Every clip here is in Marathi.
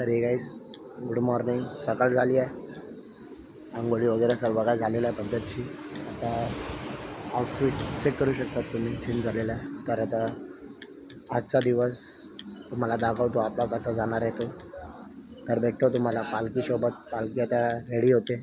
तर हे गाईस गुड मॉर्निंग सकाळ झाली आहे. आंघोळी वगैरे सर्व काय झालेलं आहे पद्धतशी आता आउटफिट चेक करू शकतात तुम्ही चेंज झालेला आहे. तर आता आजचा दिवस तुम्हाला दाखवतो आपला कसा जाणार आहे तो. तर भेटतो तुम्हाला पालखीसोबत. पालखी आता रेडी होते.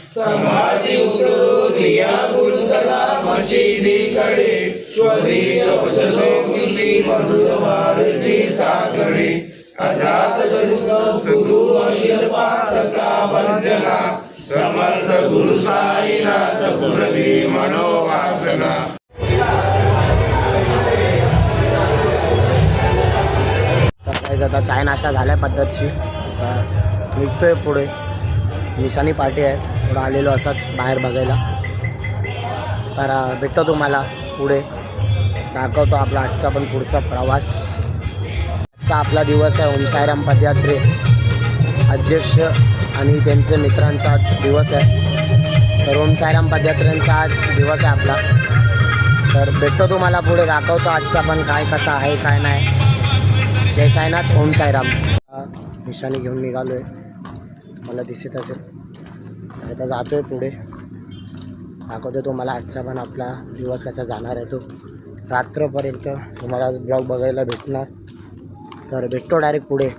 गुरुचला स्वधी औषधो औषधोक्ती मधुर मारुती साकडे अजात गुरु अखिल पातका वंदना समर्थ गुरु साईनाथ गुरवी मनोवासना. आता चाय नाश्ता झाला आहे पद्धतशी निघतोय पुढे. निशाणी पार्टी आहे. थोडं आलेलो असाच बाहेर बघायला. तर भेटतो तुम्हाला पुढे. दाखवतो आपला आजचा पण पुढचा प्रवास. आजचा आपला दिवस आहे ओम साईराम पदयात्रे. अध्यक्ष आणि त्यांचे मित्रांचा आज दिवस आहे. तर ओम साईराम पदयात्रेंचा आज दिवस आहे आपला. तर भेटतो तुम्हाला पुढे दाखवतो आजचा पण काय कसा आहे काय नाही. जय साईनाथ ओम साईराम. निशाणी घेऊन निघालो आहे मला दिसत असेल. तर आता जातो आहे पुढे. दाखवतो तुम्हाला आजचा पण आपला दिवस कसा जाणार आहे तो रात्रपर्यंत तुम्हाला ब्लॉग बघायला भेटणार. तर भेटतो डायरेक्ट पुढे.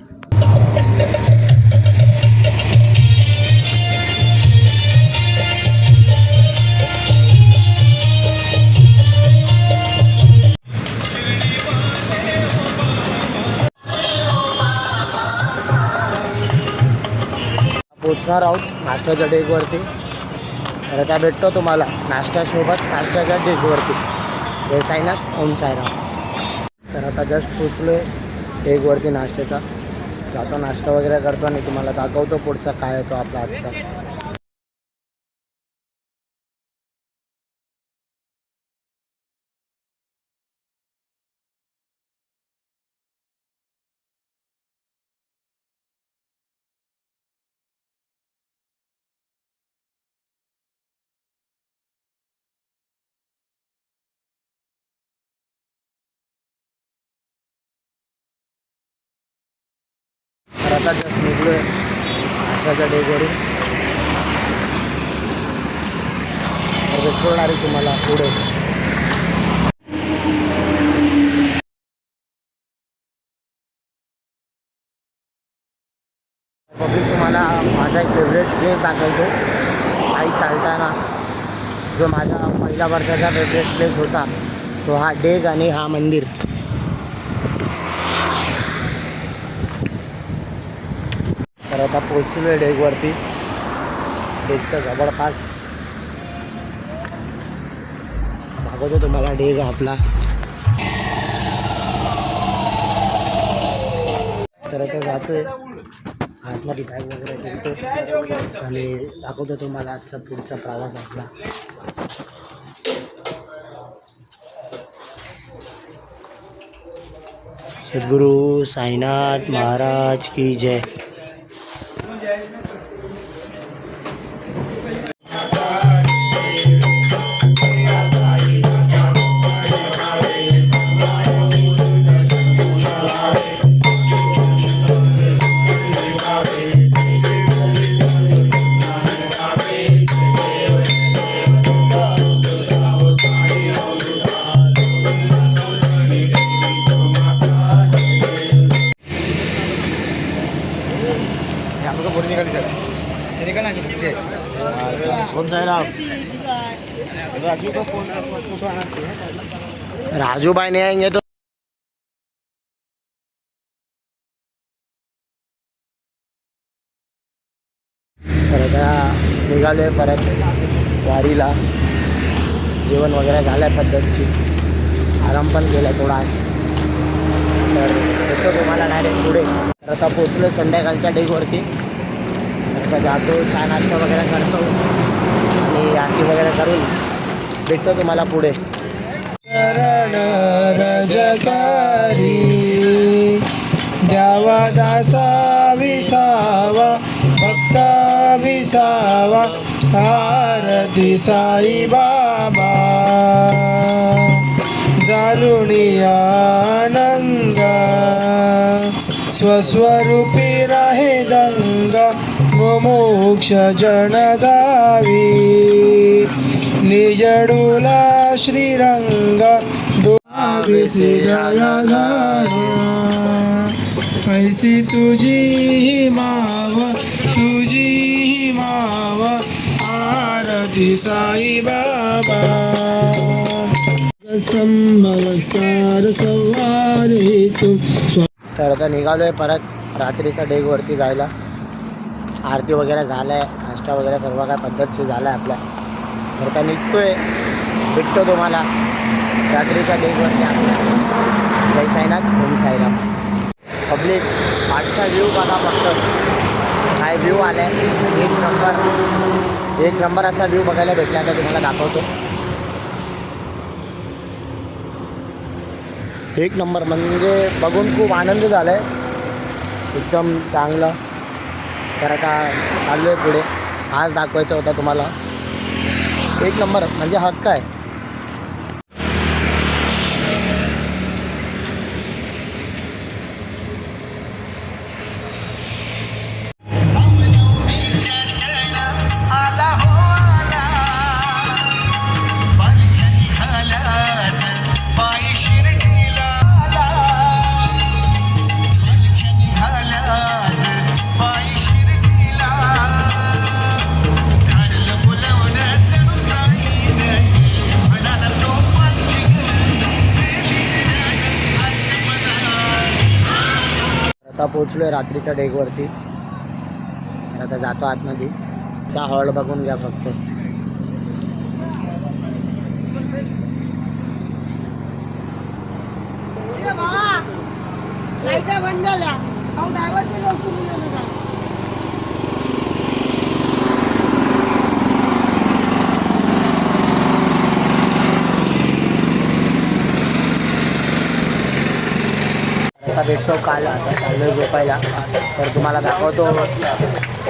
पोचणार आहोत नाश्त्याच्या डेकवरती तर आता भेटतो तुम्हाला. नाश्त्यासोबत नाश्त्याच्या डेकवरती हे साईनाथ ओम साईराम. तर आता जस्ट पोचलो आहे डेकवरती नाश्त्याचा. जातो नाश्ता वगैरे करतो आणि तुम्हाला दाखवतो पुढचा काय येतो आपला आजचा. तर आता निघलो आहे नाश्त्याच्या डेकवरून तर तुम्हाला पुढे. पब्लिक तुम्हाला माझा एक फेवरेट प्लेस दाखवतो. आई चालताना जो माझा पहिल्या वर्षाचा फेवरेट प्लेस होता तो हा डेग आणि हा मंदिर. आता पोचलो आहे डेगवरती डेगच्या जवळपास दाखवतो तुम्हाला डेग आपला. तर आता जातोय. आतमध्ये बॅग वगैरे ठेवतो आणि दाखवतो तुम्हाला आजचा पुढचा प्रवास आपला. सद्गुरू साईनाथ महाराज की जय. राजू भाई नहीं आएंगे तो निघालोय परत वारीला. जेवण वगैरे झालं आहे आराम पण केला थोडा आज. तर येतो तुम्हाला डायरेक्ट पुढे. तर आता पोचलो संध्याकाळच्या डेगवरती आता जातो छान नाश्ता वगैरे करतो. आणि आरती वगैरे करून भेटतो तुम्हाला पुढे. शरण रजकारी द्यावा दासा विसावा भक्त विसावा आरती साई बाबा. जालुणी आनंद स्वस्वरूपी राहे गंगा मोक्ष जनदावी. निजडूला निजडुला श्रीरंग ऐसी तुझी ही माव तुझी ही माव आरती साई बाबा. संभव सार सवारी तुम तर आता निघालो आहे परत रात्रीच्या डेगवरती जायला. आरती वगैरे झालं आहे नाश्ता वगैरे सर्व काय पद्धतशीर झालं आहे आपल्या. तर आता निघतो आहे भेटतो तुम्हाला. रात्रीच्या डेगवरती आपल्या जय साईनाथ ओम साईराम. पब्लिक आजचा व्ह्यू बघा फक्त. काय व्ह्यू आला आहे एक नंबर एक नंबर असा व्ह्यू बघायला भेटला आता तुम्हाला दाखवतो. एक नंबर म्हणजे बघून खूप आनंद झाला आहे एकदम चांगलं. तर आता चाललो आहे पुढे. आज दाखवायचं होता तुम्हाला. एक नंबर म्हणजे हक्क आहे. आता पोचलो आहे रात्रीच्या डेकवरती आता जातो आतमध्ये. चा हॉल बघून घ्या फक्त. बंद झाल्या अहो ड्रायव्हरचे लोक तुम्ही गेले का आता भेटतो काल आता चाललो आहे झोपायला. तर तुम्हाला दाखवतो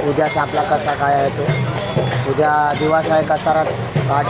उद्याचा आपला कसा काय आहे तो. उद्या दिवस आहे कसारा घाट